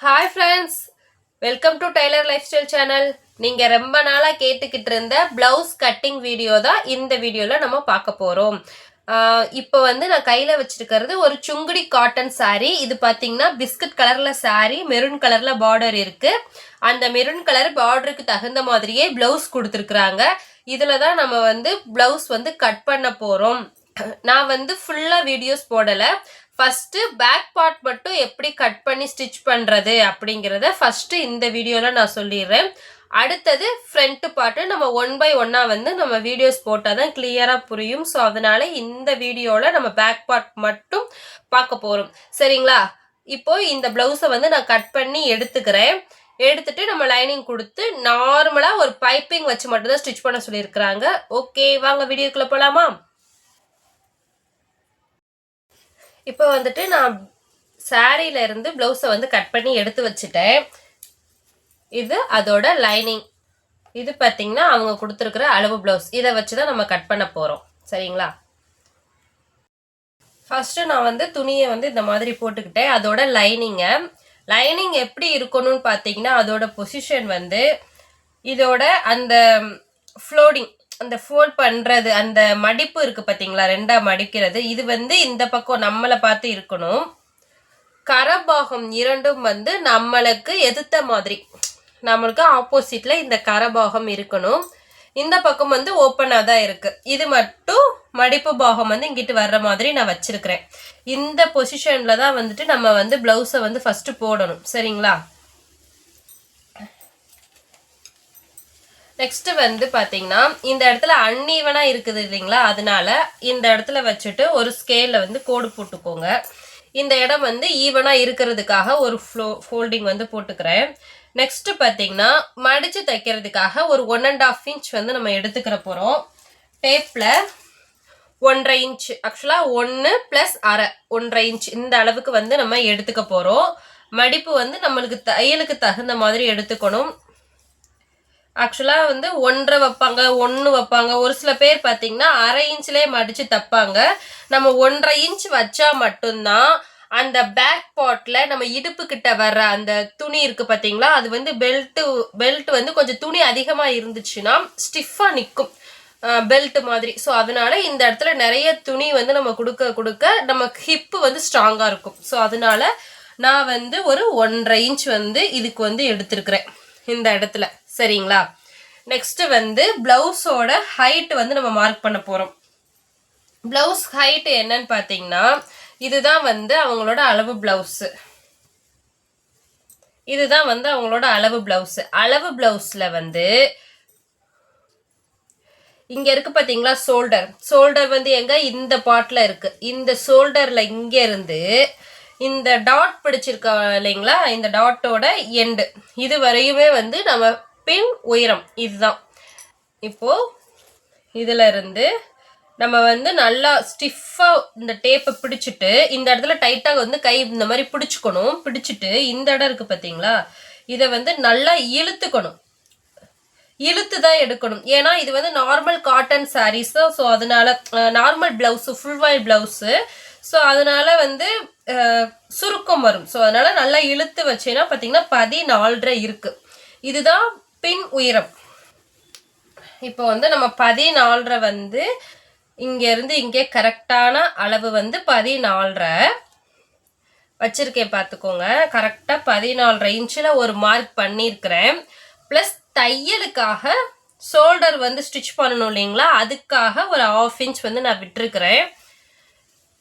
Hi friends welcome to tailor life style channel நீங்கள் ரொம்ப நாளாக கேட்டுக்கிட்டு இருந்த ப்ளவுஸ் கட்டிங் வீடியோ தான் இந்த வீடியோவில் நம்ம பார்க்க போகிறோம் இப்போ வந்து நான் கையில் வச்சுருக்கிறது ஒரு சுங்குடி காட்டன் saree. இது பார்த்தீங்கன்னா பிஸ்கட் கலரில் saree மெரூன் கலரில் பார்டர் இருக்குது அந்த மெரூன் கலர் பார்டருக்கு தகுந்த மாதிரியே ப்ளவுஸ் கொடுத்துருக்குறாங்க. இதில் தான் நம்ம வந்து ப்ளவுஸ் வந்து கட் பண்ண போகிறோம் நான் வந்து ஃபுல்லாக வீடியோஸ் போடலை. ஃபஸ்ட்டு பேக் பார்ட் மட்டும் எப்படி கட் பண்ணி ஸ்டிச் பண்ணுறது அப்படிங்கிறத ஃபஸ்ட்டு இந்த வீடியோவில் நான் சொல்லிடுறேன். அடுத்தது ஃப்ரண்ட்டு பார்ட்டு நம்ம ஒன் பை ஒன்னாக வந்து நம்ம வீடியோஸ் போட்டால் தான் கிளியராக புரியும். ஸோ அதனால் இந்த வீடியோவில் நம்ம பேக் பார்ட் மட்டும் பார்க்க போகிறோம் சரிங்களா? இப்போ இந்த ப்ளவுஸை வந்து நான் கட் பண்ணி எடுத்துக்கிறேன். எடுத்துட்டு நம்ம லைனிங் கொடுத்து நார்மலாக ஒரு பைப்பிங் வச்சு மட்டும்தான் ஸ்டிச் பண்ண சொல்லியிருக்கிறாங்க. ஓகே வாங்க வீடியோக்குள்ளே போகலாமா இப்போ வந்துட்டு நான் சாரியில இருந்து ப்ளவுஸை வந்து கட் பண்ணி எடுத்து வச்சுட்டேன். இது அதோட லைனிங் இது பார்த்தீங்கன்னா அவங்க கொடுத்துருக்குற அளவு ப்ளவுஸ் இதை வச்சு தான் நம்ம கட் பண்ண போகிறோம் சரிங்களா? ஃபஸ்ட்டு நான் வந்து துணியை வந்து இந்த மாதிரி போட்டுக்கிட்டேன். அதோட லைனிங்கை லைனிங் எப்படி இருக்கணும்னு பார்த்தீங்கன்னா அதோட பொசிஷன் வந்து இதோட அந்த ஃப்ளோடிங் அந்த ஃபோல்ட் பண்ணுறது அந்த மடிப்பு இருக்குது பார்த்தீங்களா ரெண்டாக மடிக்கிறது. இது வந்து இந்த பக்கம் நம்மளை பார்த்து இருக்கணும். கரபாகம் இரண்டும் வந்து நம்மளுக்கு எதிர்த்த மாதிரி. நம்மளுக்கு ஆப்போசிட்டில் இந்த கரபாகம் இருக்கணும். இந்த பக்கம் வந்து ஓப்பனாக தான் இருக்குது இது மட்டும் மடிப்பு பாகம் வந்து இங்கிட்டு வர்ற மாதிரி நான் வச்சுருக்கிறேன். இந்த பொசிஷனில் தான் வந்துட்டு நம்ம வந்து ப்ளவுஸை வந்து ஃபஸ்ட்டு போடணும். சரிங்களா? நெக்ஸ்ட் வந்து பார்த்தீங்கன்னா இந்த இடத்துல அன்ஈவனாக இருக்குது இல்லைங்களா? அதனால இந்த இடத்துல வச்சுட்டு ஒரு ஸ்கேலில் வந்து கோடு போட்டுக்கோங்க. இந்த இடம் வந்து ஈவனாக இருக்கிறதுக்காக ஒரு ஃப்ளோ ஃபோல்டிங் வந்து போட்டுக்கிறேன். நெக்ஸ்ட் பார்த்தீங்கன்னா மடித்து தைக்கிறதுக்காக ஒரு ஒன் அண்ட் ஆஃப் இன்ச் வந்து நம்ம எடுத்துக்கிற போகிறோம் டேப்பில் ஒன்றரை இன்ச் ஆக்சுவலாக ஒன்று ப்ளஸ் அரை ஒன்றரை இன்ச் இந்த அளவுக்கு வந்து நம்ம எடுத்துக்க போகிறோம் மடிப்பு வந்து நம்மளுக்கு தையலுக்கு தகுந்த மாதிரி எடுத்துக்கணும். ஆக்சுவலாக வந்து ஒன்றரை வைப்பாங்க ஒன்று வைப்பாங்க. ஒரு சில பேர் பார்த்தீங்கன்னா அரை இன்ச்லேயே மடித்து தைப்பாங்க. நம்ம ஒன்றரை இன்ச் வச்சா மட்டும்தான் அந்த பேக் பாட்டில் நம்ம இடுப்புக்கிட்ட வர்ற அந்த துணி இருக்குது பார்த்தீங்களா? அது வந்து பெல்ட்டு பெல்ட் வந்து கொஞ்சம் துணி அதிகமாக இருந்துச்சுன்னா ஸ்டிஃபாக நிற்கும் பெல்ட் மாதிரி. ஸோ அதனால இந்த இடத்துல நிறைய துணி வந்து நம்ம கொடுக்க கொடுக்க நம்ம ஹிப்பு வந்து ஸ்ட்ராங்காக இருக்கும். ஸோ அதனால நான் வந்து ஒரு ஒன்றரை இன்ச் வந்து இதுக்கு வந்து எடுத்திருக்கிறேன் இந்த இடத்துல. சரிங்களா? நெக்ஸ்ட் வந்து பிளவுஸோட ஹைட் வந்து நம்ம மார்க் பண்ண போறோம். பிளவுஸ் ஹைட் என்னன்னு பார்த்தீங்கன்னா இதுதான் வந்து அவங்களோட அளவு பிளவுஸ் இதுதான் வந்து அவங்களோட அளவு பிளவுஸ் அளவு பிளவுஸ்ல வந்து இங்க இருக்கு பாத்தீங்களா ஷோல்டர் ஷோல்டர் வந்து எங்க? இந்த பாட்டில் இருக்கு. இந்த ஷோல்டர்ல இங்க இருந்து இந்த டாட் பிடிச்சிருக்க இல்லைங்களா? இந்த டாட்டோட எண்டு இது வரையுமே வந்து நம்ம பின் உயரம். இதுதான். இப்போ இதுல இருந்து நம்ம வந்து நல்லா ஸ்டிஃபாக இந்த டேப்பை பிடிச்சிட்டு இந்த இடத்துல டைட்டாக வந்து கை இந்த மாதிரி பிடிச்சிக்கணும். பிடிச்சிட்டு இந்த இடம் இருக்குது பார்த்தீங்களா? இதை வந்து நல்லா இழுத்துக்கணும். இழுத்து தான் எடுக்கணும். ஏன்னா இது வந்து நார்மல் காட்டன் சாரீஸ் தான் ஸோ அதனால normal blouse full voile blouse so அதனால வந்து சுருக்கம் வரும். ஸோ அதனால நல்லா இழுத்து வச்சேன்னா பார்த்தீங்கன்னா பதினாலரை இருக்குது இதுதான் பின் உயரம். இப்போ வந்து நம்ம பதினாலரை வந்து இங்கேருந்து இங்கே கரெக்டான அளவு வந்து பதினாலரை வச்சுருக்கேன் பார்த்துக்கோங்க. கரெக்டாக பதினாலரை இன்ச்சில் ஒரு மார்க் பண்ணியிருக்கிறேன். ப்ளஸ் தையலுக்காக ஷோல்டர் வந்து ஸ்டிச் பண்ணணும் இல்லைங்களா? அதுக்காக ஒரு ஆஃப் இன்ச் வந்து நான் விட்டுருக்கிறேன்.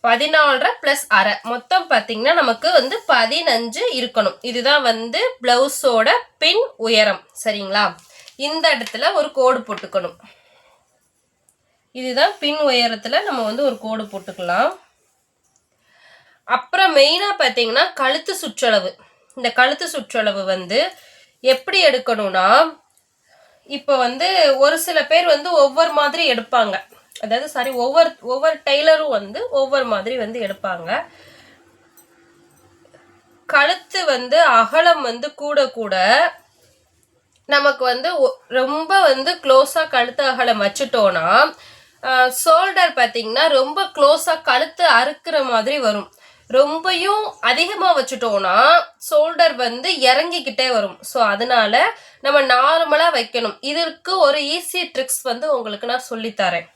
பதினாலரை ப்ளஸ் அரை. மொத்தம் பார்த்தீங்கன்னா நமக்கு வந்து பதினஞ்சு இருக்கணும். இதுதான் வந்து ப்ளவுஸோட பின் உயரம். சரிங்களா? இந்த இடத்துல ஒரு கோடு போட்டுக்கணும். இதுதான் பின் உயரத்தில் நம்ம வந்து ஒரு கோடு போட்டுக்கலாம். அப்புறம் மெயினாக பார்த்தீங்கன்னா கழுத்து சுற்றளவு. இந்த கழுத்து சுற்றளவு வந்து எப்படி எடுக்கணும்னா இப்போ வந்து ஒரு சில பேர் வந்து ஒவ்வொரு மாதிரி எடுப்பாங்க. அதாவது சாரி ஒவ்வொரு ஒவ்வொரு டெய்லரும் வந்து ஒவ்வொரு மாதிரி வந்து எடுப்பாங்க. கழுத்து வந்து அகலம் வந்து கூட கூட நமக்கு வந்து ஒ- ரொம்ப வந்து க்ளோஸாக கழுத்து அகலம் வச்சுட்டோன்னா ஷோல்டர் பார்த்தீங்கன்னா ரொம்ப க்ளோஸாக கழுத்து அறுக்கிற மாதிரி வரும். ரொம்பையும் அதிகமாக வச்சுட்டோம்னா ஷோல்டர் வந்து இறங்கிக்கிட்டே வரும். ஸோ அதனால நம்ம நார்மலாக வைக்கணும். இதற்கு ஒரு ஈஸி ட்ரிக்ஸ் வந்து உங்களுக்கு நான் சொல்லித்தரேன்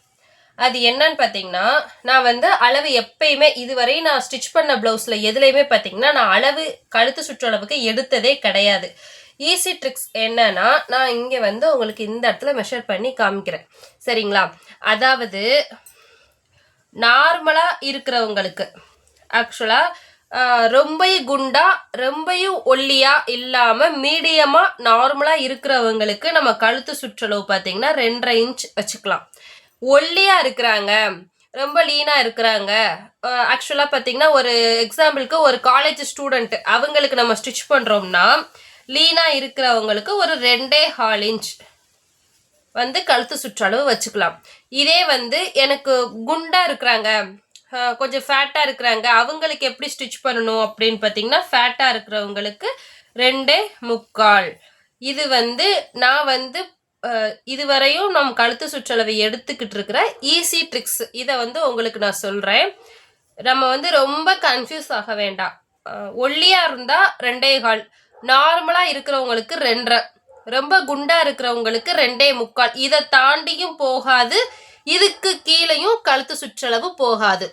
அது என்னன்னு பார்த்தீங்கன்னா நான் வந்து அளவு எப்பயுமே இதுவரை நான் ஸ்டிச் பண்ண ப்ளவுஸில் எதுலேயுமே பார்த்தீங்கன்னா நான் அளவு கழுத்து சுற்றளவுக்கு எடுத்ததே கிடையாது. ஈஸி ட்ரிக்ஸ் என்னன்னா நான் இங்கே வந்து உங்களுக்கு இந்த இடத்துல மெஷர் பண்ணி காமிக்கிறேன். சரிங்களா? அதாவது நார்மலாக இருக்கிறவங்களுக்கு ஆக்சுவலாக ரொம்பையும் குண்டா ரொம்பையும் ஒல்லியா இல்லாமல் மீடியமாக நார்மலாக இருக்கிறவங்களுக்கு நம்ம கழுத்து சுற்றளவு பார்த்தீங்கன்னா ரெண்டரை இன்ச் வச்சுக்கலாம். ஒல்லியா இருக்கிறாங்க. ரொம்ப லீனா இருக்கிறாங்க. ஆக்சுவலாக பார்த்தீங்கன்னா ஒரு எக்ஸாம்பிளுக்கு ஒரு காலேஜ் ஸ்டூடெண்ட் அவங்களுக்கு நம்ம ஸ்டிச் பண்ணுறோம்னா லீனா இருக்கிறவங்களுக்கு ஒரு ரெண்டே ஹால் இன்ச் வந்து கழுத்து சுற்றளவு வச்சுக்கலாம். இதே வந்து எனக்கு குண்டா இருக்கிறாங்க. கொஞ்சம் ஃபேட்டாக இருக்கிறாங்க. அவங்களுக்கு எப்படி ஸ்டிச் பண்ணணும் அப்படின்னு பார்த்தீங்கன்னா ஃபேட்டாக இருக்கிறவங்களுக்கு ரெண்டே முக்கால். இது வந்து நான் வந்து இதுவரையும் நம் கழுத்து சுற்றளவை எடுத்துக்கிட்டு இருக்கிற ஈஸி ட்ரிக்ஸ் இதை வந்து உங்களுக்கு நான் சொல்கிறேன் நம்ம வந்து ரொம்ப கன்ஃபியூஸ் ஆக வேண்டாம். ஒல்லியாக இருந்தால் ரெண்டே கால் நார்மலாக இருக்கிறவங்களுக்கு ரெண்டரை ரொம்ப குண்டாக இருக்கிறவங்களுக்கு ரெண்டே முக்கால். இதை தாண்டியும் போகாது இதுக்கு கீழேயும் கழுத்து சுற்றளவு போகாது.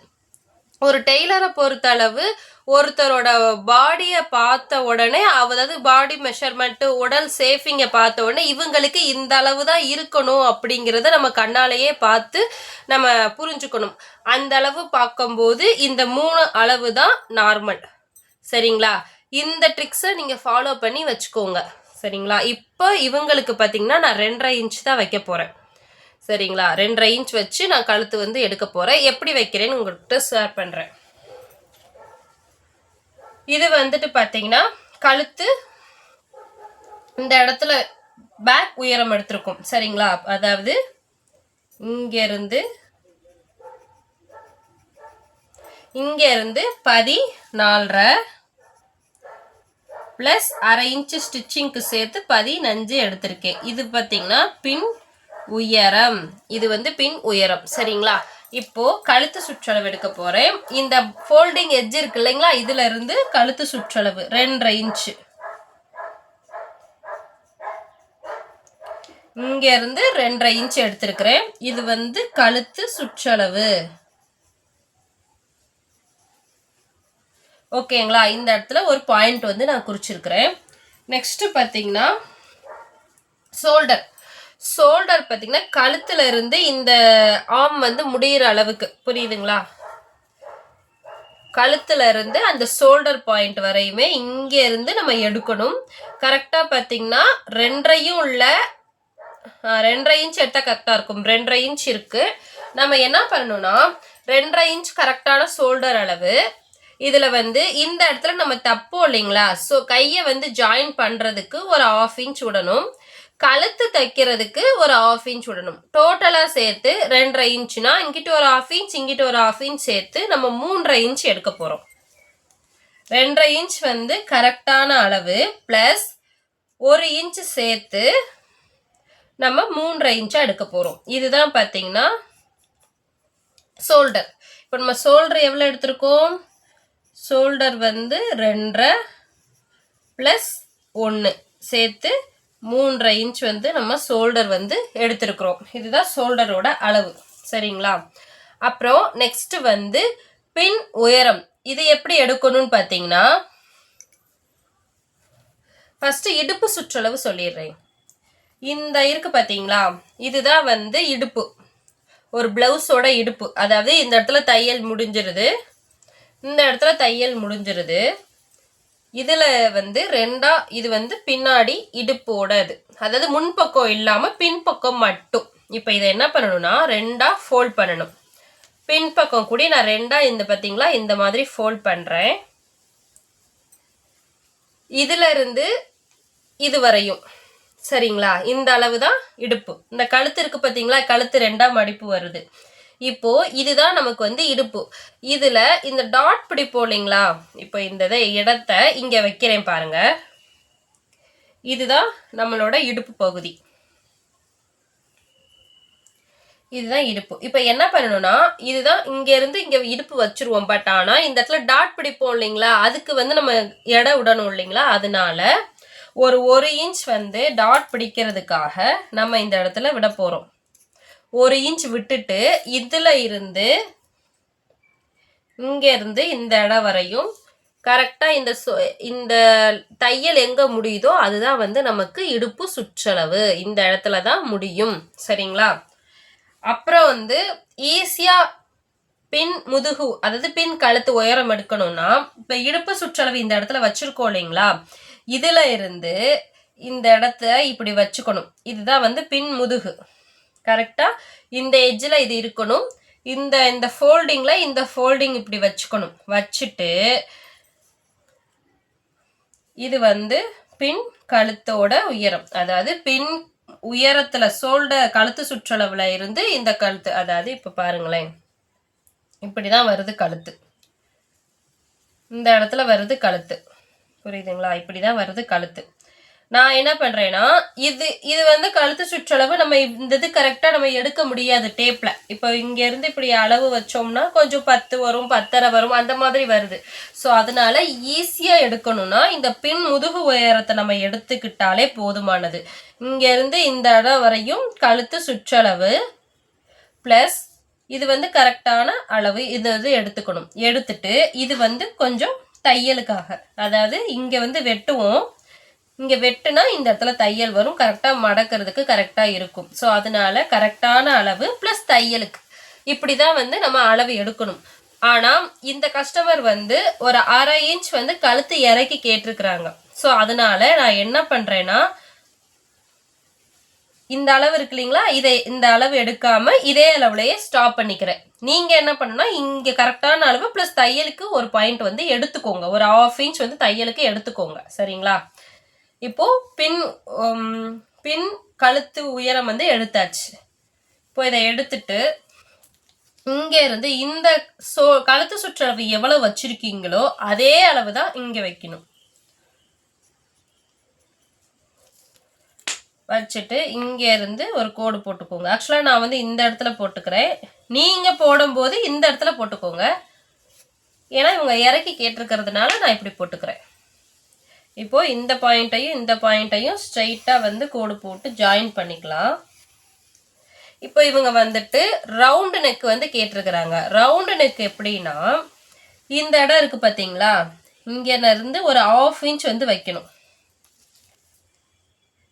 ஒரு டெய்லரை பொறுத்தளவு ஒருத்தரோட பாடியை பார்த்த உடனே அதாவது பாடி மெஷர்மெண்ட்டு உடல் சேஃபிங்கை பார்த்த உடனே இவங்களுக்கு இந்த அளவு தான் இருக்கணும் அப்படிங்கிறத நம்ம கண்ணாலேயே பார்த்து நம்ம புரிஞ்சுக்கணும். அந்த அளவு பார்க்கும்போது இந்த மூணு அளவு தான் நார்மல் சரிங்களா? இந்த ட்ரிக்ஸை நீங்கள் ஃபாலோ பண்ணி வச்சுக்கோங்க. சரிங்களா? இப்போ இவங்களுக்கு பார்த்தீங்கன்னா நான் ரெண்டரை இன்ச் தான் வைக்க போகிறேன் சரிங்களா? ரெண்டரை இன்ச் வச்சு நான் கழுத்து வந்து எடுக்க போகிறேன் எப்படி வைக்கிறேன்னு உங்கள்கிட்ட ஷேர் பண்ணுறேன் இது வந்துட்டு பார்த்தீங்கன்னா கழுத்து இந்த இடத்துல பேக் உயரம் எடுத்திருக்கும். சரிங்களா? அதாவது இங்கேருந்து இங்கேருந்து பதி நாலரை ப்ளஸ் அரை இன்ச்சு ஸ்டிச்சிங்க்கு சேர்த்து பதினஞ்சு எடுத்திருக்கேன். இது பார்த்தீங்கன்னா பின் உயரம். இது வந்து பின் உயரம். சரிங்களா? இப்போ கழுத்து சுற்றளவு எடுக்க போறேன். இந்த ஃபோல்டிங் எட்ஜ் இருக்கு இல்லைங்களா? இதுல இருந்து கழுத்து சுற்றளவு ரெண்டரை இன்ச்சு. இங்க இருந்து ரெண்டரை இன்ச் எடுத்திருக்கிறேன். இது வந்து கழுத்து சுற்றளவு. ஓகேங்களா? இந்த இடத்துல ஒரு பாயிண்ட் வந்து நான் குறிச்சிருக்கிறேன். நெக்ஸ்ட் பார்த்தீங்கன்னா ஷோல்டர் ஷோல்டர் பார்த்தீங்கன்னா கழுத்துல இருந்து இந்த ஆம் வந்து முடியிற அளவுக்கு. புரியுதுங்களா? கழுத்துல இருந்து அந்த ஷோல்டர் பாயிண்ட் வரையுமே இங்கே இருந்து நம்ம எடுக்கணும். கரெக்டாக பார்த்தீங்கன்னா ரெண்டரையும் உள்ள ரெண்டரை இன்ச் எடுத்தால் கரெக்டாக இருக்கும். ரெண்டரை இன்ச் இருக்குது நம்ம என்ன பண்ணணும்னா ரெண்டரை இன்ச் கரெக்டான ஷோல்டர் அளவு இதில் வந்து இந்த இடத்துல நம்ம தப்போம் இல்லைங்களா? ஸோ கையை வந்து ஜாயின் பண்ணுறதுக்கு ஒரு ஆஃப் இன்ச் விடணும். கழுத்து தைக்கிறதுக்கு ஒரு ஆஃப் இன்ச் விடணும். டோட்டலாக சேர்த்து ரெண்டரை இன்ச்சுனா இங்கிட்ட ஒரு ஆஃப் இன்ச் இங்கிட்ட ஒரு ஆஃப் இன்ச் சேர்த்து நம்ம மூன்றரை இன்ச் எடுக்க போகிறோம் ரெண்டரை இன்ச் வந்து கரெக்டான அளவு ப்ளஸ் ஒரு இன்ச் சேர்த்து நம்ம மூன்றரை இன்ச்சாக எடுக்க போகிறோம் இதுதான் பார்த்தீங்கன்னா ஷோல்டர் இப்போ நம்ம ஷோல்டர் எவ்வளோ எடுத்திருக்கோம்? ஷோல்டர் வந்து ரெண்டரை ப்ளஸ் ஒன்று சேர்த்து மூன்றரை இன்ச் வந்து நம்ம ஷோல்டர் வந்து எடுத்திருக்கிறோம். இதுதான் ஷோல்டரோட அளவு. சரிங்களா? அப்புறம் நெக்ஸ்ட் வந்து பின் உயரம். இது எப்படி எடுக்கணும்னு பார்த்தீங்கன்னா ஃபஸ்ட்டு இடுப்பு சுற்றளவு சொல்லிடுறேன். இந்த இருக்கு பார்த்தீங்களா? இதுதான் வந்து இடுப்பு. ஒரு பிளவுஸோட இடுப்பு. அதாவது இந்த இடத்துல தையல் முடிஞ்சிருது. இந்த இடத்துல தையல் முடிஞ்சிருது. இதில் வந்து ரெண்டா இது வந்து பின்னாடி இடுப்போடது. அதாவது முன்பக்கம் இல்லாமல் பின்பக்கம் மட்டும். இப்போ இதை என்ன பண்ணணும்னா ரெண்டாக ஃபோல்ட் பண்ணணும். பின்பக்கம் கூட நான் ரெண்டாக இந்த பார்த்தீங்களா இந்த மாதிரி ஃபோல்ட் பண்ணுறேன் இதிலிருந்து இது வரையும். சரிங்களா? இந்த அளவு தான் இடுப்பு. இந்த கழுத்து இருக்குது பார்த்தீங்களா கழுத்து ரெண்டாக மடிப்பு வருது. இப்போ இதுதான் நமக்கு வந்து இடுப்பு. இதுல இந்த டாட் பிடிப்போம் இல்லைங்களா? இப்போ இந்த இதை இடத்த இங்க வைக்கிறேன் பாருங்க. இதுதான் நம்மளோட இடுப்பு பகுதி. இதுதான் இடுப்பு. இப்போ என்ன பண்ணணும்னா இதுதான் இங்க இருந்து இங்க இடுப்பு வச்சிருவோம். பட் ஆனா இந்த இடத்துல டாட் பிடிப்போம் இல்லைங்களா? அதுக்கு வந்து நம்ம எடை விடணும் இல்லைங்களா? அதனால ஒரு ஒரு இன்ச் வந்து டாட் பிடிக்கிறதுக்காக நம்ம இந்த இடத்துல விட போறோம். ஒரு இன்ச் விட்டுட்டு இதில் இருந்து இங்கேருந்து இந்த இடம் வரையும் கரெக்டாக இந்த சொ- இந்த தையல் எங்கே முடியுதோ அதுதான் வந்து நமக்கு இடுப்பு சுற்றளவு. இந்த இடத்துல தான் முடியும். சரிங்களா? அப்புறம் வந்து ஈஸியாக பின் முதுகு அதாவது பின் கழுத்து உயரம் எடுக்கணும்னா இப்போ இடுப்பு சுற்றளவு இந்த இடத்துல வச்சுருக்கோம் இல்லைங்களா? இதில் இருந்து இந்த இடத்த இப்படி வச்சுக்கணும். இதுதான் வந்து பின் முதுகு. கரெக்டாக இந்த எஜ்ஜில் இது இருக்கணும். இந்த இந்த ஃபோல்டிங்கில் இந்த ஃபோல்டிங் இப்படி வச்சுக்கணும். வச்சுட்டு இது வந்து பின் கழுத்தோட உயரம். அதாவது பின் உயரத்தில் சோல்டர் கழுத்து சுற்றளவில் இருந்து இந்த கழுத்து அதாவது இப்போ பாருங்களேன். இப்படி தான் வருது கழுத்து. இந்த இடத்துல வருது கழுத்து. புரியுதுங்களா? இப்படி தான் வருது கழுத்து. நான் என்ன பண்றேன்னா இது இது வந்து கழுத்து சுற்றளவு நம்ம இந்த இது கரெக்டாக நம்ம எடுக்க முடியாது டேப்ல இப்போ இங்க இருந்து இப்படி அளவு வச்சோம்னா கொஞ்சம் பத்து வரும் பத்தரை வரும் அந்த மாதிரி வருது. ஸோ அதனால ஈஸியா எடுக்கணும்னா இந்த பின் முதுகு உயரத்தை நம்ம எடுத்துக்கிட்டாலே போதுமானது. இங்கேருந்து இந்த இடம் வரையும் கழுத்து சுற்றளவு ப்ளஸ் இது வந்து கரெக்டான அளவு இது இது எடுத்துக்கணும். எடுத்துட்டு இது வந்து கொஞ்சம் தையலுக்காக. அதாவது இங்கே வந்து வெட்டுவோம். இங்கே வெட்டுனா இந்த இடத்துல தையல் வரும். கரெக்டாக மடக்கிறதுக்கு கரெக்டாக இருக்கும். ஸோ அதனால கரெக்டான அளவு ப்ளஸ் தையலுக்கு. இப்படி தான் வந்து நம்ம அளவு எடுக்கணும். ஆனால் இந்த கஸ்டமர் வந்து ஒரு அரை இன்ச் வந்து கழுத்து இறக்கி கேட்டிருக்கிறாங்க. ஸோ அதனால நான் என்ன பண்றேன்னா இந்த அளவு இருக்கு இல்லைங்களா? இதை இந்த அளவு எடுக்காம இதே அளவுலயே ஸ்டாப் பண்ணிக்கிறேன். நீங்க என்ன பண்ணா இங்க கரெக்டான அளவு ப்ளஸ் தையலுக்கு ஒரு பாயிண்ட் வந்து எடுத்துக்கோங்க. ஒரு ஆஃப் இன்ச் வந்து தையலுக்கு எடுத்துக்கோங்க. சரிங்களா? இப்போ பின் பின் கழுத்து உயரம் வந்து எடுத்தாச்சு. இப்போ இதை எடுத்துட்டு இங்கே இருந்து இந்த சோ கழுத்து சுற்றளவு எவ்வளவு வச்சிருக்கீங்களோ அதே அளவு தான் இங்க வைக்கணும். வச்சுட்டு இங்கே இருந்து ஒரு கோடு போட்டுக்கோங்க. ஆக்சுவலாக நான் வந்து இந்த இடத்துல போட்டுக்கிறேன். நீங்கள் போடும்போது இந்த இடத்துல போட்டுக்கோங்க. ஏன்னா இவங்க இறக்கி கேட்டிருக்கிறதுனால நான் இப்படி போட்டுக்கிறேன். இப்போது இந்த பாயிண்ட்டையும் இந்த பாயிண்ட்டையும் ஸ்ட்ரைட்டாக வந்து கோடு போட்டு ஜாயின் பண்ணிக்கலாம். இப்போ இவங்க வந்துட்டு ரவுண்டு நெக் வந்து கேட்டிருக்கிறாங்க. ரவுண்டு நெக் எப்படின்னா இந்த இடம் இருக்குது பார்த்தீங்களா? இங்கேருந்து ஒரு ஆஃப் இன்ச் வந்து வைக்கணும்.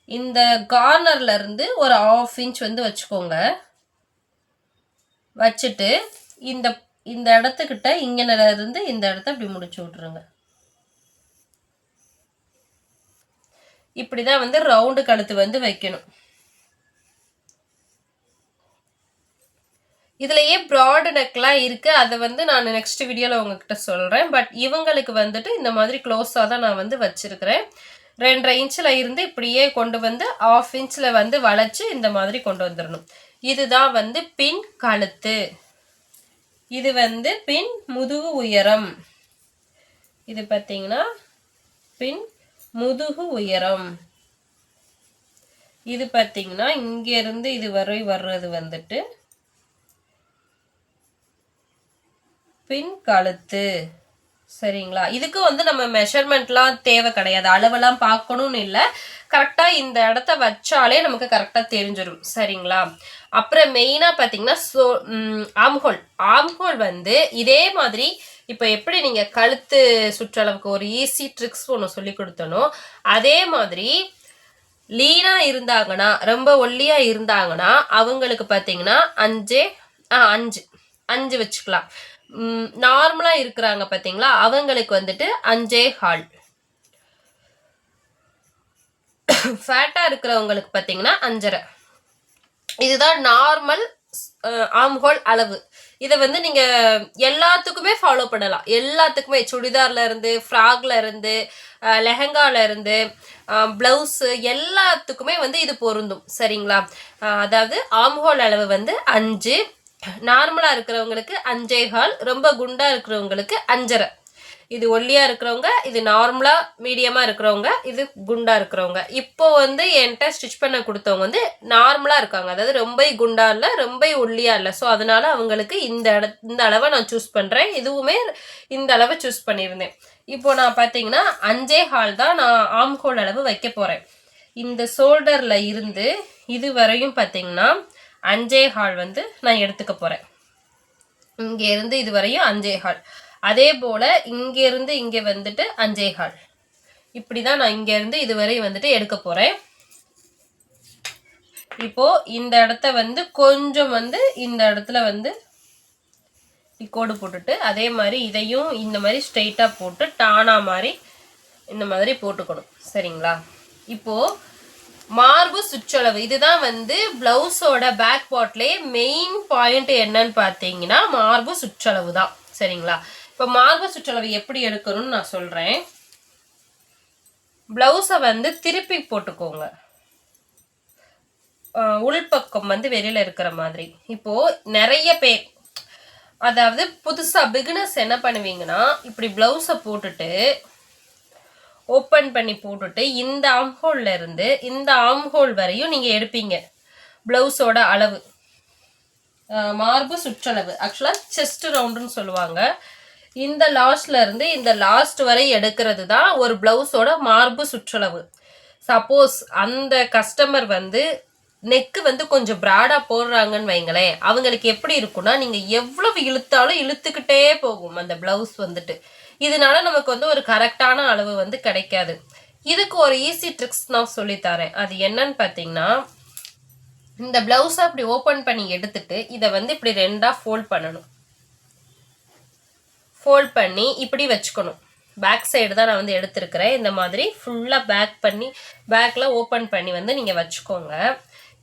இந்த கார்னர்லேருந்து ஒரு ஆஃப் இன்ச் வந்து வச்சுக்கோங்க. வச்சுட்டு இந்த இந்த இடத்துக்கிட்ட இங்கன இருந்து இந்த இடத்த இப்படி முடிச்சு இப்படி தான் வந்து ரவுண்டு கழுத்து வந்து வைக்கணும். இதுலயே ப்ராடு நெக்லாம் இருக்கு. அதை வந்து நான் நெக்ஸ்ட் வீடியோல உங்ககிட்ட சொல்றேன். பட் இவங்களுக்கு வந்துட்டு இந்த மாதிரி க்ளோஸாக தான் நான் வந்து வச்சிருக்கிறேன். ரெண்டரை இன்ச்சில் இருந்து இப்படியே கொண்டு வந்து ஆஃப் இன்ச்சில் வந்து வளைச்சு இந்த மாதிரி கொண்டு வந்துடணும் இதுதான் வந்து பின் கழுத்து. இது வந்து பின் முதுகு உயரம். இது பார்த்தீங்கன்னா பின் முதுகு உயரம். இது பார்த்தீங்கன்னா இங்கேருந்து இது வரை வர்றது வந்துட்டு பின் கழுத்து. சரிங்களா? இதுக்கு வந்து நம்ம மெஷர்மெண்ட்லாம் தேவை கிடையாது. அளவெல்லாம் பார்க்கணும்னு இல்லை. கரெக்டாக இந்த இடத்த வச்சாலே நமக்கு கரெக்டாக தெரிஞ்சிடும் சரிங்களா? அப்புறம் மெயினாக பார்த்தீங்கன்னா சோ ஆம்ஹோல். ஆம்ஹோல் வந்து இதே மாதிரி இப்போ எப்படி நீங்கள் கழுத்து சுற்றளவுக்கு ஒரு ஈஸி ட்ரிக்ஸ் ஒன்று சொல்லி கொடுத்தனோ அதே மாதிரி லீனாக இருந்தாங்கன்னா ரொம்ப ஒல்லியாக இருந்தாங்கன்னா அவங்களுக்கு பார்த்தீங்கன்னா அஞ்சே ஆ அஞ்சு அஞ்சு வச்சுக்கலாம். நார்மலாக இருக்கிறாங்க பார்த்தீங்களா அவங்களுக்கு வந்துட்டு அஞ்சே ஹால் ஃபேட்டாக இருக்கிறவங்களுக்கு பார்த்தீங்கன்னா அஞ்சரை. இதுதான் நார்மல் ஆம்ஹோல் அளவு. இதை வந்து நீங்க எல்லாத்துக்குமே ஃபாலோ பண்ணலாம். எல்லாத்துக்குமே சுடிதார்ல இருந்து ஃப்ராக்ல இருந்து லெஹங்கால இருந்து பிளவுஸ் எல்லாத்துக்குமே வந்து இது பொருந்தும். சரிங்களா? அதாவது ஆம்ஹோல் அளவு வந்து அஞ்சு. நார்மலாக இருக்கிறவங்களுக்கு அஞ்சே கால் ரொம்ப குண்டாக இருக்கிறவங்களுக்கு அஞ்சரை. இது ஒல்லியாக இருக்கிறவங்க இது நார்மலாக மீடியமாக இருக்கிறவங்க இது குண்டாக இருக்கிறவங்க. இப்போ வந்து என்கிட்ட ஸ்டிச் பண்ண கொடுத்தவங்க வந்து நார்மலாக இருக்காங்க. அதாவது ரொம்ப குண்டா இல்லை ரொம்ப ஒல்லியாக இல்லை. ஸோ அதனால அவங்களுக்கு இந்த இட இந்த அளவை நான் சூஸ் பண்ணுறேன் இதுவுமே இந்த அளவை சூஸ் பண்ணியிருந்தேன். இப்போ நான் பார்த்தீங்கன்னா அஞ்சே ஹால் தான் நான் ஆம்ஹோல் அளவு வைக்க போகிறேன் இந்த ஷோல்டரில் இருந்து இது வரையும் பார்த்தீங்கன்னா அஞ்சே ஹால் வந்து நான் எடுத்துக்க போகிறேன் இங்கேருந்து இது வரையும் அஞ்சே ஹால். அதே போல் இங்கேருந்து இங்கே வந்துட்டு அஞ்சே இப்படி தான் நான் இங்கேருந்து இதுவரை வந்துட்டு எடுக்க போகிறேன் இப்போது இந்த இடத்த வந்து கொஞ்சம் வந்து இந்த இடத்துல வந்து கோடு போட்டுட்டு அதே மாதிரி இதையும் இந்த மாதிரி ஸ்ட்ரெயிட்டாக போட்டு டானா மாதிரி இந்த மாதிரி போட்டுக்கணும். சரிங்களா? இப்போது மார்பு சுற்றளவு. இதுதான் வந்து ப்ளவுஸோட பேக் பார்ட்லயே மெயின் பாயிண்ட் என்னன்னு பார்த்தீங்கன்னா மார்பு சுற்றளவு தான். சரிங்களா? இப்போ மார்பு சுற்றளவு எப்படி எடுக்கணும்னு நான் சொல்கிறேன் ப்ளவுஸை வந்து திருப்பி போட்டுக்கோங்க. உள்பக்கம் வந்து வெளியில் இருக்கிற மாதிரி. இப்போது நிறைய பேர் அதாவது புதுசாக பிகினர்ஸ் என்ன பண்ணுவீங்கன்னா இப்படி ப்ளவுஸை போட்டுட்டு ஓப்பன் பண்ணி போட்டுட்டு இந்த ஆம்ஹோல்ல இருந்து இந்த ஆம்ஹோல் வரையும் நீங்கள் எடுப்பீங்க. ப்ளவுஸோட அளவு. மார்பு சுற்றளவு. ஆக்சுவலாக செஸ்ட் ரவுண்டுன்னு சொல்லுவாங்க. இந்த லாஸ்ட்ல இருந்து இந்த லாஸ்ட் வரை எடுக்கிறது தான் ஒரு பிளவுஸோட மார்பு சுற்றளவு. சப்போஸ் அந்த கஸ்டமர் வந்து நெக்கு வந்து கொஞ்சம் ப்ராடாக போடுறாங்கன்னு வைங்களேன் அவங்களுக்கு எப்படி இருக்கும்னா நீங்கள் எவ்வளவு இழுத்தாலும் இழுத்துக்கிட்டே போகும் அந்த பிளவுஸ் வந்துட்டு. இதனால நமக்கு வந்து ஒரு கரெக்டான அளவு வந்து கிடைக்காது. இதுக்கு ஒரு ஈஸி ட்ரிக்ஸ் நான் சொல்லித்தரேன் அது என்னன்னு பார்த்தீங்கன்னா இந்த பிளவுஸை அப்படி ஓப்பன் பண்ணி எடுத்துட்டு இதை வந்து இப்படி ரெண்டாக ஃபோல்ட் பண்ணணும். ஃபோல்ட் பண்ணி இப்படி வச்சுக்கணும். பேக் சைடு தான் நான் வந்து எடுத்திருக்கிறேன். இந்த மாதிரி ஃபுல்லாக பேக் பண்ணி பேக்கில் ஓப்பன் பண்ணி வந்து நீங்கள் வச்சுக்கோங்க.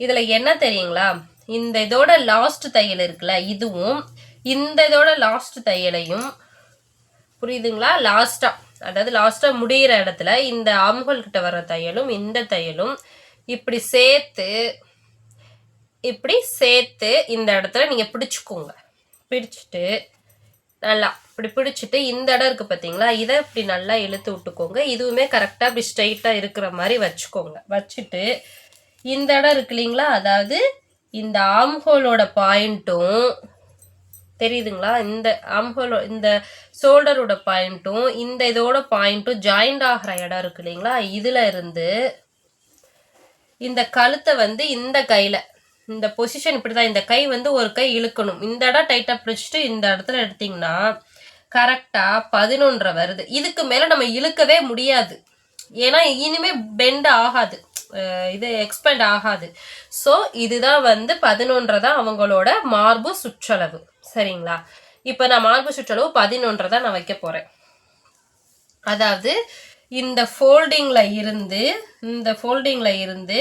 இதில் என்ன தெரியுங்களா? இந்த இதோட லாஸ்ட் தையல் இருக்குல்ல இதுவும் இந்த இதோட லாஸ்ட் தையலையும் புரியுதுங்களா? லாஸ்ட்டாக அதாவது லாஸ்ட்டாக முடிகிற இடத்துல இந்த ஆம்ஹோல் கிட்ட வர தையலும் இந்த தையலும் இப்படி சேர்த்து இப்படி சேர்த்து இந்த இடத்துல நீங்கள் பிடிச்சிக்கோங்க. பிடிச்சிட்டு நல்லா இப்படி பிடிச்சிட்டு இந்த இடம் இருக்கு பார்த்தீங்களா இதை இப்படி நல்லா இழுத்து விட்டுக்கோங்க. இதுவுமே கரெக்டாக இப்படி ஸ்ட்ரைட்டாக இருக்கிற மாதிரி வச்சுக்கோங்க. வச்சுட்டு இந்த இடம் இருக்கு இல்லைங்களா? அதாவது இந்த ஆம்ஹோலோட பாயிண்ட்டும் தெரியுதுங்களா? இந்த ஆம்ஹோலோ இந்த ஷோல்டரோட பாயிண்ட்டும் இந்த இதோட பாயிண்ட்டும் ஜாயிண்ட் ஆகிற இடம் இருக்கு இல்லைங்களா? இதில் இருந்து இந்த கழுத்தை வந்து இந்த கையில் இந்த பொசிஷன் இப்படி தான் இந்த கை வந்து ஒரு கை இழுக்கணும். இந்த இடம் டைட்டாக பிடிச்சிட்டு இந்த இடத்துல எடுத்திங்கன்னா கரெக்டாக பதினொன்றரை வருது. இதுக்கு மேலே நம்ம இழுக்கவே முடியாது. ஏன்னா இனிமே பெண்ட் ஆகாது. இது எக்ஸ்பெண்ட் ஆகாது. ஸோ இதுதான் வந்து பதினொன்றரை தான் அவங்களோட மார்பு சுற்றளவு. சரிங்களா? இப்போ நான் மார்பு சுற்றளவு பதினொன்றரை தான் நான் வைக்க போகிறேன் அதாவது இந்த ஃபோல்டிங்கில் இருந்து இந்த ஃபோல்டிங்கில் இருந்து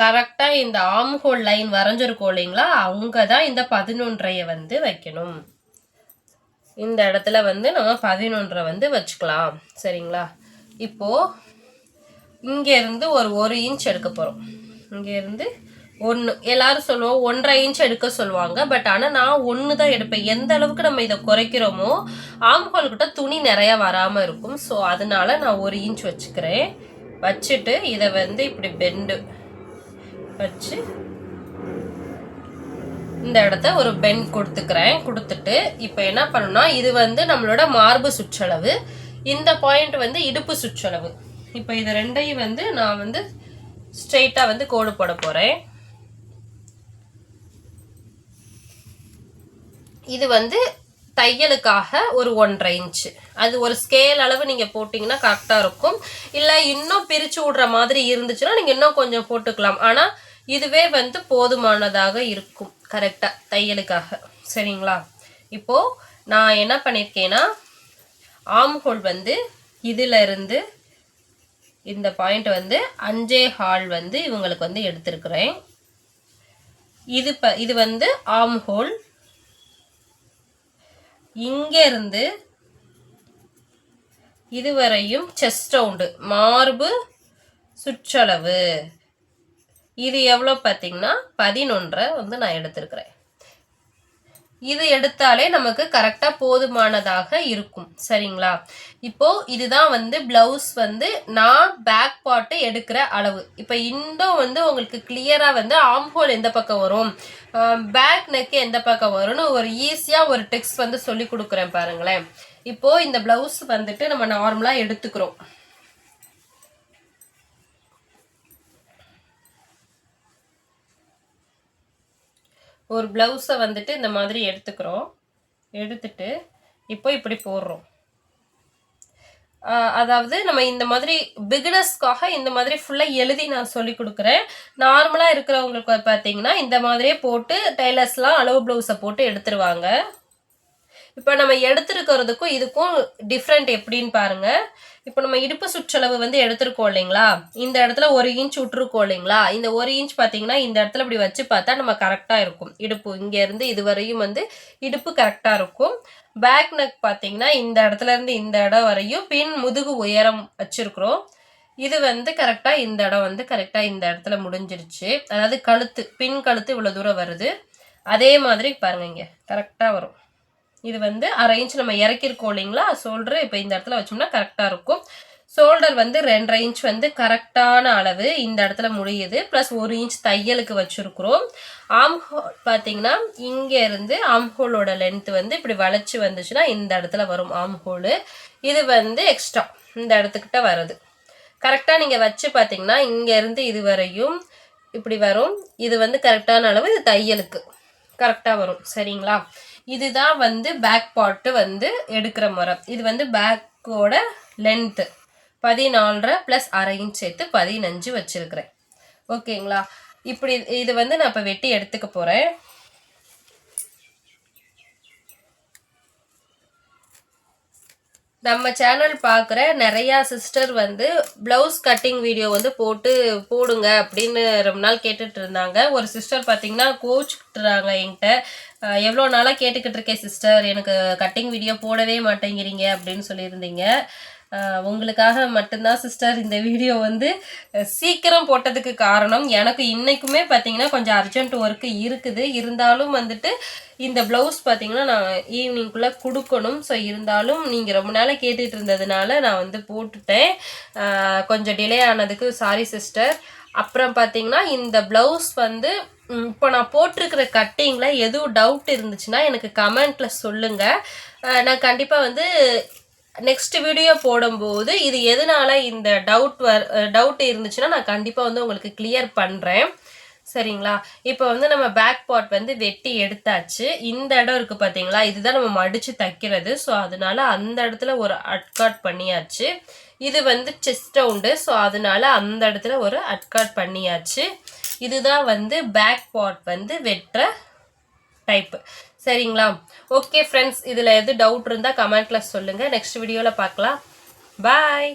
கரெக்டாக இந்த ஆம் ஹோல் லைன் வரைஞ்சிருக்கோம் இல்லைங்களா? அவங்க தான் இந்த பதினொன்றைய வந்து வைக்கணும். இந்த இடத்துல வந்து நம்ம பதினொன்றை வந்து வச்சுக்கலாம். சரிங்களா? இப்போது இங்கேருந்து ஒரு ஒரு இன்ச் எடுக்க போகிறோம் இங்கேருந்து ஒன்று எல்லாரும் சொல்லுவோம் ஒன்றரை இன்ச் எடுக்க சொல்லுவாங்க. பட் ஆனால் நான் ஒன்று தான் எடுப்பேன். எந்த அளவுக்கு நம்ம இதை குறைக்கிறோமோ ஆம்ஹோல் துணி நிறையா வராமல் இருக்கும். ஸோ அதனால நான் ஒரு இன்ச் வச்சுக்கிறேன். வச்சுட்டு இதை வந்து இப்படி பெண்டு வச்சு இந்த இடத்த ஒரு பென் கொடுத்துக்கிறேன் கொடுத்துட்டு இப்போ என்ன பண்ணணும்னா இது வந்து நம்மளோட மார்பு சுற்றளவு. இந்த பாயிண்ட் வந்து இடுப்பு சுற்றளவு. இப்போ இது ரெண்டையும் வந்து நான் வந்து ஸ்ட்ரெயிட்டாக வந்து கோடு போட போகிறேன் இது வந்து தையலுக்காக ஒரு ஒன்றரை இன்ச்சு அது ஒரு ஸ்கேல் அளவு நீங்கள் போட்டிங்கன்னா கரெக்டாக இருக்கும். இல்லை இன்னும் பிரித்து விடுற மாதிரி இருந்துச்சுன்னா நீங்கள் இன்னும் கொஞ்சம் போட்டுக்கலாம். ஆனால் இதுவே வந்து போதுமானதாக இருக்கும். கரெக்டாக தையலுக்காக. சரிங்களா? இப்போது நான் என்ன பண்ணியிருக்கேன்னா ஆம்ஹோல் வந்து இதிலிருந்து இந்த பாயிண்ட் வந்து அஞ்சே ஹால் வந்து இவங்களுக்கு வந்து எடுத்திருக்கிறேன். இது ப இது வந்து ஆம் ஹோல் இங்க இதுவரையும் செஸ்ட் ரவுண்டு மார்பு சுற்றளவு. இது எவ்வளோ பார்த்தீங்கன்னா? பதினொன்றை வந்து நான் எடுத்திருக்கிறேன். இது எடுத்தாலே நமக்கு கரெக்டாக போதுமானதாக இருக்கும். சரிங்களா? இப்போ இதுதான் வந்து பிளவுஸ் வந்து நான் பேக் பாட்டு எடுக்கிற அளவு. இப்போ இன்னும் வந்து உங்களுக்கு கிளியராக வந்து ஆம்ஹோல் எந்த பக்கம் வரும்? பேக் நெக்கு எந்த பக்கம் வரும்னு ஒரு ஈஸியாக ஒரு டெக்ஸ்ட் வந்து சொல்லி கொடுக்குறேன் பாருங்களேன். இப்போது இந்த பிளவுஸ் வந்துட்டு நம்ம நார்மலாக எடுத்துக்கிறோம். ஒரு ப்ளவுஸை வந்துட்டு இந்த மாதிரி எடுத்துக்கிறோம். எடுத்துட்டு இப்போ இப்படி போடுறோம். அதாவது நம்ம இந்த மாதிரி பிகினர்ஸ்க்காக இந்த மாதிரி ஃபுல்லாக எழுதி நான் சொல்லி கொடுக்குறேன். நார்மலாக இருக்கிறவங்களுக்கு பார்த்தீங்கன்னா இந்த மாதிரியே போட்டு டெய்லர்ஸ்லாம் அளவு ப்ளவுஸை போட்டு எடுத்துருவாங்க. இப்போ நம்ம எடுத்துருக்கிறதுக்கும் இதுக்கும் டிஃப்ரெண்ட் எப்படின்னு பாருங்கள் இப்போ நம்ம இடுப்பு சுற்றளவு வந்து எடுத்திருக்கோம் இல்லைங்களா? இந்த இடத்துல ஒரு இன்ச் விட்டுருக்கோம் இல்லைங்களா? இந்த ஒரு இன்ச் பார்த்தீங்கன்னா இந்த இடத்துல இப்படி வச்சு பார்த்தா நம்ம கரெக்டாக இருக்கும். இடுப்பு இங்கேருந்து இது வரையும் வந்து இடுப்பு கரெக்டாக இருக்கும். பேக் நெக் பார்த்தீங்கன்னா இந்த இடத்துல இருந்து இந்த இடம் வரையும் பின் முதுகு உயரம் வச்சிருக்கிறோம். இது வந்து கரெக்டாக இந்த இடம் வந்து கரெக்டாக இந்த இடத்துல முடிஞ்சிருச்சு. அதாவது கழுத்து பின் கழுத்து இவ்வளோ தூரம் வருது. அதே மாதிரி பாருங்க இங்கே. கரெக்டாக வரும். இது வந்து அரை இன்ச் நம்ம இறக்கிருக்கோம் இல்லைங்களா? ஷோல்டரு இப்போ இந்த இடத்துல வச்சோம்னா கரெக்டாக இருக்கும். ஷோல்டர் வந்து ரெண்டரை இன்ச் வந்து கரெக்டான அளவு இந்த இடத்துல முடியுது. ப்ளஸ் ஒரு இன்ச் தையலுக்கு வச்சுருக்குறோம். ஆம் ஹோல் பார்த்தீங்கன்னா இங்கேருந்து ஆம்ஹோலோட ஆம் ஹோலோட லென்த் வந்து இப்படி வளைச்சி வந்துச்சுன்னா இந்த இடத்துல வரும் ஆம் ஹோலு இது வந்து எக்ஸ்ட்ரா இந்த இடத்துக்கிட்ட வருது கரெக்டாக நீங்கள் வச்சு பார்த்தீங்கன்னா இங்கேருந்து இது வரையும் இப்படி வரும். இது வந்து கரெக்டான அளவு இது தையலுக்கு. கரெக்டாக வரும். சரிங்களா? இதுதான் வந்து பேக் பார்ட்டு வந்து எடுக்கிற முறை இது வந்து பேக்கோட லென்த்து பதினாலரை ப்ளஸ் அரை இன்ச் சேர்த்து பதினஞ்சு வச்சுருக்கிறேன். ஓகேங்களா இப்படி இது வந்து நான் இப்போ வெட்டி எடுத்துக்க போகிறேன் நம்ம சேனல் பார்க்குற நிறையா சிஸ்டர் வந்து ப்ளவுஸ் கட்டிங் வீடியோ வந்து போட்டு போடுங்க அப்படின்னு ரொம்ப நாள் கேட்டுட்டு இருந்தாங்க. ஒரு சிஸ்டர் பார்த்தீங்கன்னா கோச்சுட்டுறாங்க என்கிட்ட. எவ்வளோ நாளாக கேட்டுக்கிட்டு இருக்கேன் சிஸ்டர் எனக்கு கட்டிங் வீடியோ போடவே மாட்டேங்கிறீங்க அப்படின்னு சொல்லியிருந்தீங்க. உங்களுக்காக மட்டும்தான் சிஸ்டர் இந்த வீடியோ வந்து சீக்கிரம் போட்டதுக்கு காரணம். எனக்கு இன்றைக்குமே பார்த்தீங்கன்னா கொஞ்சம் அர்ஜென்ட் ஒர்க்கு இருக்குது. இருந்தாலும் வந்துட்டு இந்த ப்ளவுஸ் பார்த்தீங்கன்னா நான் ஈவினிங்குள்ளே கொடுக்கணும். ஸோ இருந்தாலும் நீங்கள் ரொம்ப நாளாக கேட்டுட்டு இருந்ததுனால நான் வந்து போட்டுட்டேன். கொஞ்சம் டிலே ஆனதுக்கு சாரி சிஸ்டர் அப்புறம் பார்த்தீங்கன்னா இந்த ப்ளவுஸ் வந்து இப்போ நான் போட்டிருக்கிற கட்டிங்கில் எதுவும் டவுட் இருந்துச்சுன்னா எனக்கு கமெண்ட்டில் சொல்லுங்கள் நான் கண்டிப்பாக வந்து நெக்ஸ்ட் வீடியோ போடும்போது இது எதனால இந்த டவுட் வர் டவுட் இருந்துச்சுன்னா நான் கண்டிப்பாக வந்து உங்களுக்கு கிளியர் பண்ணுறேன் சரிங்களா? இப்போ வந்து நம்ம பேக் பார்ட் வந்து வெட்டி எடுத்தாச்சு. இந்த இடம் இருக்குது பார்த்தீங்களா இதுதான் நம்ம மடித்து தைக்கிறது. ஸோ அதனால அந்த இடத்துல ஒரு அட்காட் பண்ணியாச்சு. இது வந்து செஸ்ட் ரவுண்டு ஸோ அதனால அந்த இடத்துல ஒரு அட்காட் பண்ணியாச்சு. இதுதான் வந்து பேக் பார்ட் வந்து வெட்டுற டைப்பு சரிங்களா? ஓகே ஃப்ரெண்ட்ஸ் இதில் எது டவுட் இருந்தால் கமெண்ட்டில் சொல்லுங்கள் நெக்ஸ்ட் வீடியோவில் பார்க்கலாம். பாய்